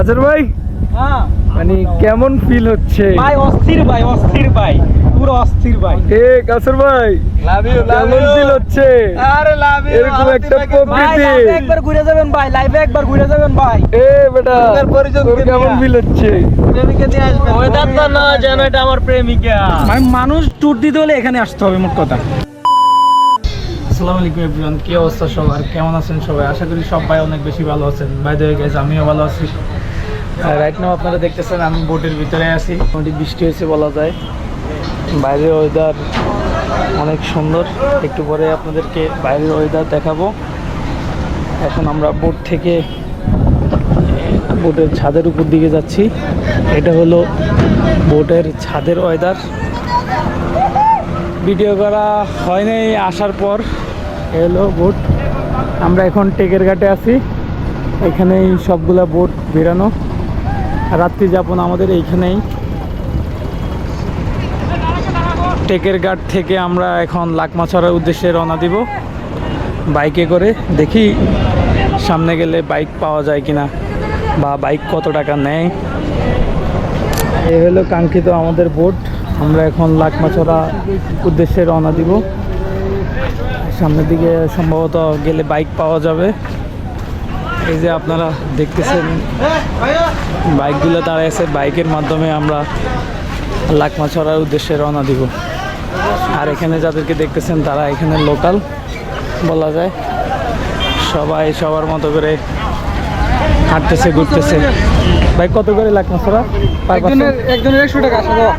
আজর ভাই? হ্যাঁ। মানে কেমন ফিল হচ্ছে? ভাই অস্থির ভাই অস্থির ভাই পুরো অস্থির ভাই। এ কাসর ভাই। লাভ ইউ কেমন ফিল হচ্ছে? আরে লাভ ইউ এরকম একটা প্রকৃতি। একবার ঘুরে যাবেন ভাই লাইভে একবার ঘুরে যাবেন ভাই। এ বেটা তোর কেমন ফিল হচ্ছে? প্রেমিকা দিয়ে আসবেন ওয়েদার তো না যেন এটা আমার প্রেমিকা। মানে মানুষ ট্যুর দিতে হলে এখানে আসতে হবে মোট কথা। আসসালামু আলাইকুম এভরিওয়ান কি অবস্থা সবার? কেমন আছেন সবাই? আশা করি সবাই অনেক বেশি ভালো আছেন। বাই দ্য গাইস আমিও ভালো আছি। রাইট নাও আপনারা দেখতেছেন, আমি বোটের ভিতরে আছি। মোটামুটি বৃষ্টি হয়েছে বলা যায়। বাইরের ওয়েদার অনেক সুন্দর। একটু পরে আপনাদেরকে বাইরের ওয়েদার দেখাবো। এখন আমরা বোট থেকে বোটের ছাদের উপর দিকে যাচ্ছি। এটা হলো বোটের ছাদের ওয়েদার ভিডিও করা হয় নাই আসার পর। এ হলো বোট। আমরা এখন টেকের ঘাটে আছি। এখানেই সবগুলা বোট বেরানো। রাত্রি যাপন আমাদের এইখানেই। টেকের ঘাট থেকে আমরা এখন লাকমাছড়ার উদ্দেশ্যে রওনা দিব। বাইকে করে দেখি সামনে গেলে বাইক পাওয়া যায় কিনা বা বাইক কত টাকা নেয়। এ হলো কাঙ্ক্ষিত আমাদের বোট। আমরা এখন লাকমাছড়া উদ্দেশ্যে রওনা দিব। সামনের দিকে সম্ভবত গেলে বাইক পাওয়া যাবে। এই যে আপনারা দেখতেছেন, বাইকগুলো দাঁড়িয়েছে বাইকের মাধ্যমে আমরা লাকমা ছড়ার উদ্দেশ্যে রওনা দিব। আর এখানে যাদেরকে দেখতেছেন, তারা এখানে লোকাল বলা যায়। সবাই সবার মতো করে হাঁটতেছে ঘুরতেছে। ভাই কত করে লাকমাছড়া পার একজনের একজনের একশো টাকা আসা যাওয়া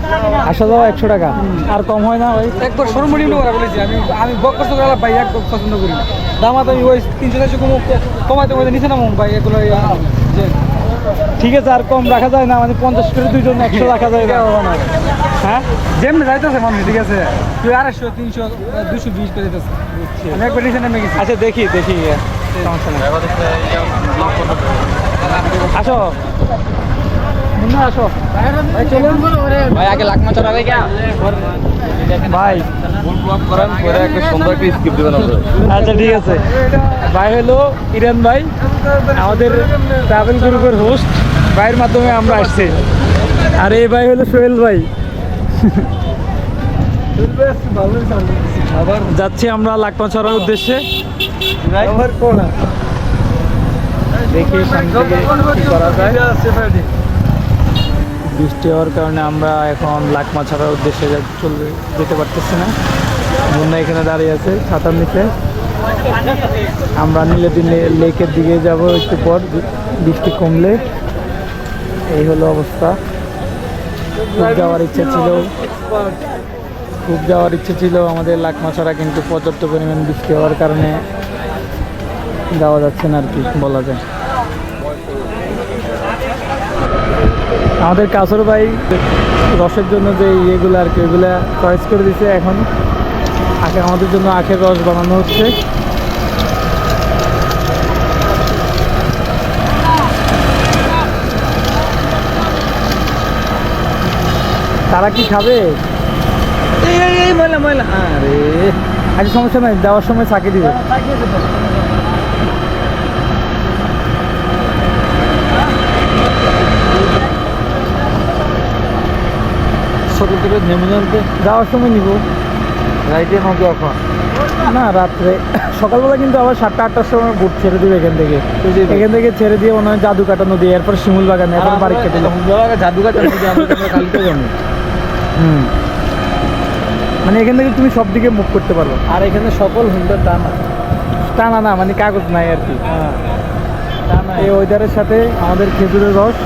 আসা যাওয়া একশো টাকা। আর কম হয় না ভাই? একবার সর্বনিম্ন করা বলেছি আমি আমি বক করতে গেলাম ভাই এক পছন্দ করি না। দামাত আমি ওই তিনশো চারশো কম কমাতে কমাতে নিচে নামুন ভাই এগুলো যে ঠিক আছে আর কম রাখা যায় না মানে পঞ্চাশ করে দুইজন একশো রাখা যায় না। হ্যাঁ? যেমনি যাইতেছে মানুষ ঠিক আছে? তুই আড়াইশো তিনশো দুশো বিশ করে দিতেছে। নেমে গেছি। আচ্ছা দেখি দেখি সমস্যা নেই। আসো। আচ্ছা ভাই হলো ইরান ভাই, আমাদের ট্রাভেল গ্রুপের হোস্ট ভাইয়ের মাধ্যমে আমরা আসছি। আর এই ভাই হলো সোহেল ভাই। যাচ্ছি আমরা লাকমা ছড়ার উদ্দেশ্যে। দেখি সামনে কি করা যায়। বৃষ্টি হওয়ার কারণে আমরা এখন লাকমা ছাড়ার উদ্দেশ্যে চলে যেতে পারতেছি না। মুন্না এখানে দাঁড়িয়ে আছে ছাতার নিচে। আমরা নীলে দিনে লেকের দিকে যাব একটু পর, বৃষ্টি কমলে। এই হলো অবস্থা। খুব যাওয়ার ইচ্ছা ছিল। খুব যাওয়ার ইচ্ছে ছিল আমাদের লাকমা ছাড়া, কিন্তু পর্যাপ্ত পরিমাণ বৃষ্টি হওয়ার কারণে যাওয়া যাচ্ছে না আর কি বলা যায়। আমাদের কাসর ভাই রসের জন্য যে ইয়েগুলো আর কি, ওইগুলো চয়েস করে দিছে এখন। আখে আমাদের জন্য আখের রস বানানো হচ্ছে। তারা কি খাবে? এই ময়লা ময়লা। আরে আচ্ছা সমস্যা নাই, দেওয়ার সময় চাকি দিবে। ছোট থেকে নেমে জানতে যাওয়ার সময় নিব। রাইটে নদী এখন না রাত্রে। সকালবেলা কিন্তু আবার সাতটা আটটার সময় বুট ছেড়ে দিবে এখান থেকে। এখান থেকে ছেড়ে দিয়ে মনে হয় জাদু কাটা নদী এরপর শিমুল বাগান এরপর বাড়ি কেটে যাব জাদুঘাট কালকে যাব হুম। মানে এখান থেকে তুমি সব দিকে মুভ করতে পারবে আর এখানে সকল হুন্ডার টানা। টানা না না মানে কাগজ নাই আর কি। এই ওয়েদারের সাথে আমাদের খেজুরের রস।